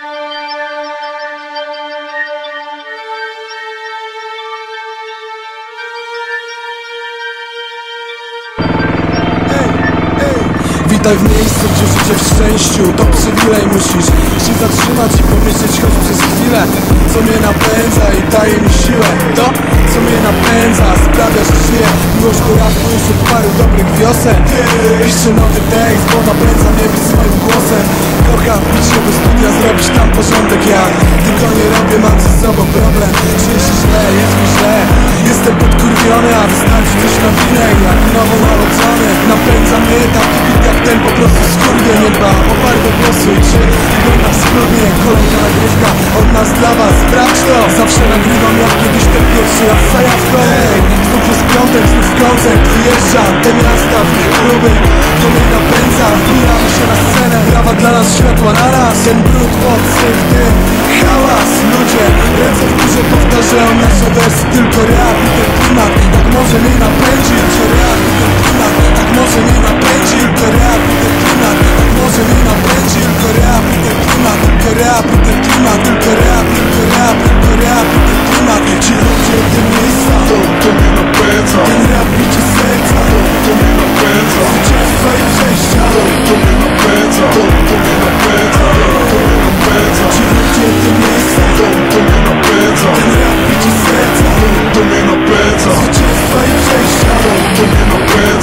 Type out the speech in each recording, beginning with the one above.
Witaj w miejscu, gdzie życie w szczęściu. To przywilej, musisz się zatrzymać i pomyśleć choć przez chwilę Co mnie napędza i daje mi siłę. To, paru dobrych wiosen. Piszę nowy tekst, bo napędza mnie być swoim głosem. Kocham pić się do studia, zrobić tam porządek Ja tylko nie robię, mam ze sobą problem. Czuję się źle, jest mi źle. Jestem podkurwiony, a wystarczy coś na winę. Jak nowonarodzony Napędza mnie taki bit jak ten po prostu skurwie Nie dba o barwę głosu i czy wyglądam schludnie Kolejna nagrywka od nas dla was, sprawdź to. Zawsze nagrywam jak kiedyś ten pierwszy raz zajawką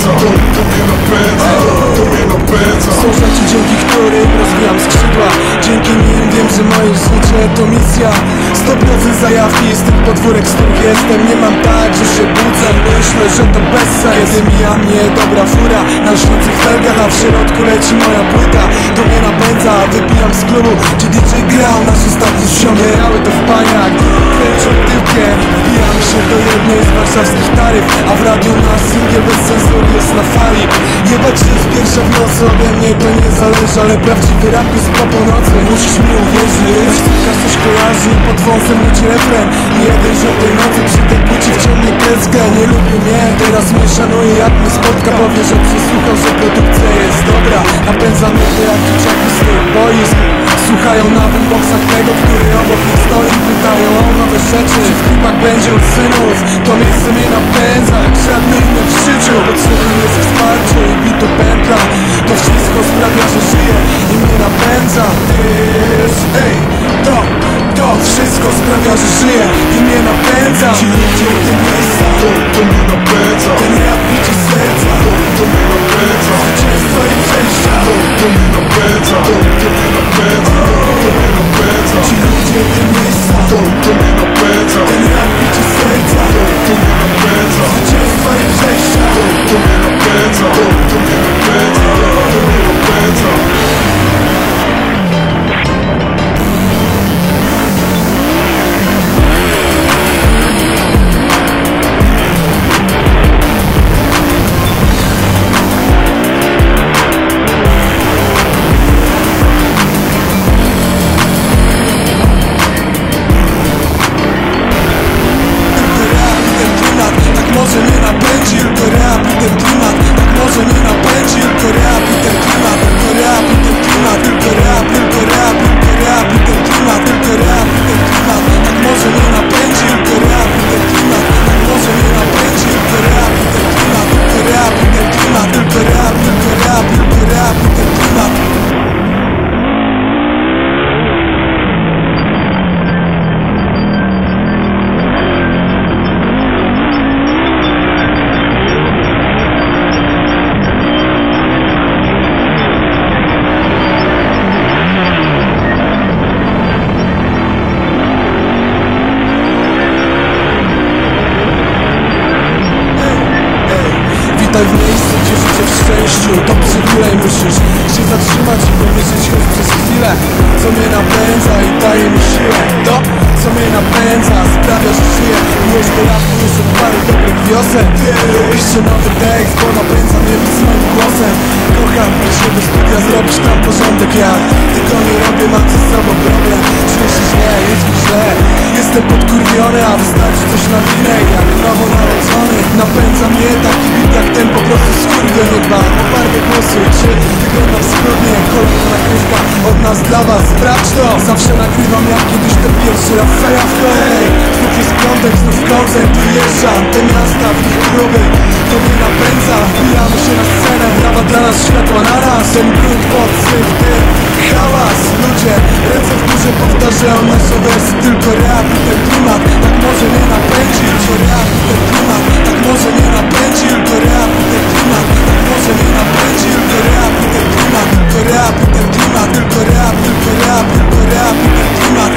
napędza To, to mnie napędza To mnie napędza Są rzeczy, dzięki którym rozwijam skrzydła. Dzięki nim wiem, że moje życie to misja. 100% zajawki jest tych podwórek, z których jestem. Nie mam tak, że się budzę, myślę, że to bez sensu. Kiedy mija mnie dobra fura Na lśniących felgach, a w środku leci moja płyta. To mnie napędza, wypijam z klubu Gdzie DJ grał, nasz ostatni ściągały to w paniach. Kręczą tyłkiem, wbijam się do jednej z warszawskich taryf A w radiu nasz singiel bez cenzury jest nocy, ode mnie to nie zależy Ale prawdziwy rap jest po północy, musisz mi uwierzyć. Ktoś coś kojarzy, pod wąsem leci refren. Jeden, że tej nocy przy tej płycie wciągnie kreskę Nie lubi mnie, teraz mnie szanuje jak mnie spotka. Powie, że przesłuchał, że produkcja jest dobra. Napędza mnie jak dzieciaki z tych boisk Słuchają na boomboxach tego, który obok nich stoi. Pytają o nowe rzeczy, czy w klipach będzie od synów. To miejsce mnie napędza, jak żadne inne w życiu. Potrzebne jest wsparcie Co mnie napędza i daje mi siłę. To, co mnie napędza, sprawia, że żyję. Miłość do rapu już od paru dobrych wiosen. Piszę nowy tekst, bo napędza mnie być moim głosem. Kocham się do studia, zrobić tam porządek Ja tylko nie robię, mam ze sobą problem. Czuję się źle, jest mi źle. Jestem podkurwiony, a wystarczy coś na winę. Jak nowonarodzony Napędza mnie taki bit jak ten po prostu skurwiel O barwę głosu, czy wyglądam schludnie Kolejna nagrywka od nas dla was, sprawdź to. Zawsze nagrywam jak kiedyś ten pierwszy raz zajawko Hej, znów jest piątek, znów koncert Wyjeżdżam, te miasta, w nich kluby To napędza, wbijamy się na scenę Brawa dla nas, światła na raz. Ten brud, podsyp, dym, hałas. Ludzie, ręce w górze powtarzają nasze wersy Tylko rap i ten klimat, tak może mnie napędzi Tylko rap i ten klimat, tak może mnie napędzi Tylko rap i ten klimat, tak może mnie napędzi Tylko rap i ten klimat, tylko rap i ten klimat Tylko rap, tylko rap, tylko rap i ten klimat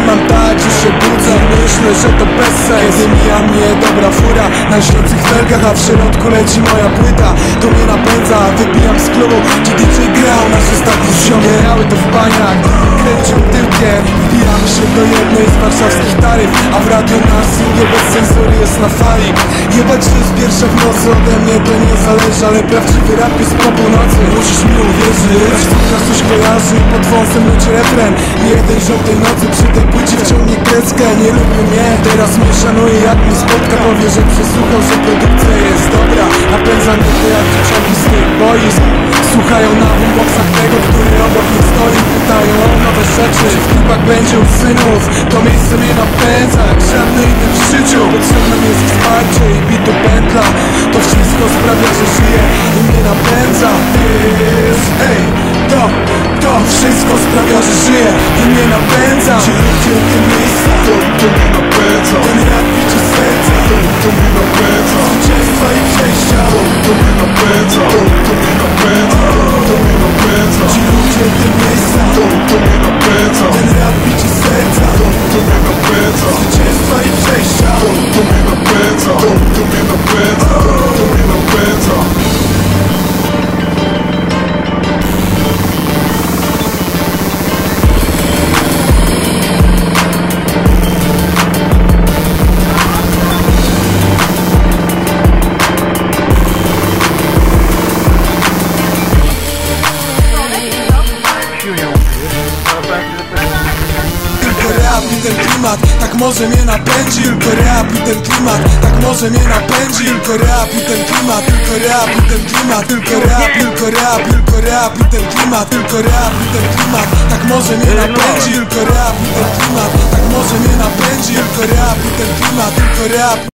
Nie mam tak, że się budzę Myślę, że to bez sens Kiedy mija mnie dobra fura Na ślepcych felgach, a w środku leci moja płyta. To mnie napędza, wybijam z klubu Gdzie DJ grał, nasze staki ściągały to w baniach Kręcił tyłkiem, wbijamy się do jednej z warszawskich taryf A w radiu nasz singiel bez cenzury jest na fali. Jebać, że jest pierwsza w nocy ode mnie to nie zależy Ale prawdziwy rap jest po północy. Musisz mi uwierzyć Nas coś kojarzy. Pod wąsem leci refren. Jeden ziom tej nocy przy tej płycie wciągnie kreskę. Nie lubię mnie, teraz mnie szanuje jak mnie spotka Powie, że przesłuchał, że produkcja jest dobra Napędza mnie to jak dzieciaki z tych boisk Słuchają na boomboxach tego, który obok nich stoi Pytają o nowe rzeczy Czy w klubach będzie u synów To miejsce mnie napędza jak żadne inne w życiu. Potrzebne mi jest wsparcie i bitu pętla To wszystko sprawia, że żyję i mnie napędza. This, to, to wszystko sprawia, że żyję i mnie napędza napędza To, może mnie napędzi Tylko rap i ten klimat, tak może mnie napędzi Tylko rap i ten klimat, tylko rap i ten klimat. Tylko rap, tylko rap, tylko rap i ten klimat. Tylko rap i ten klimat, tak może mnie napędzi Tylko rap i ten klimat, tak może mnie napędzi Tylko rap i ten klimat, tylko rap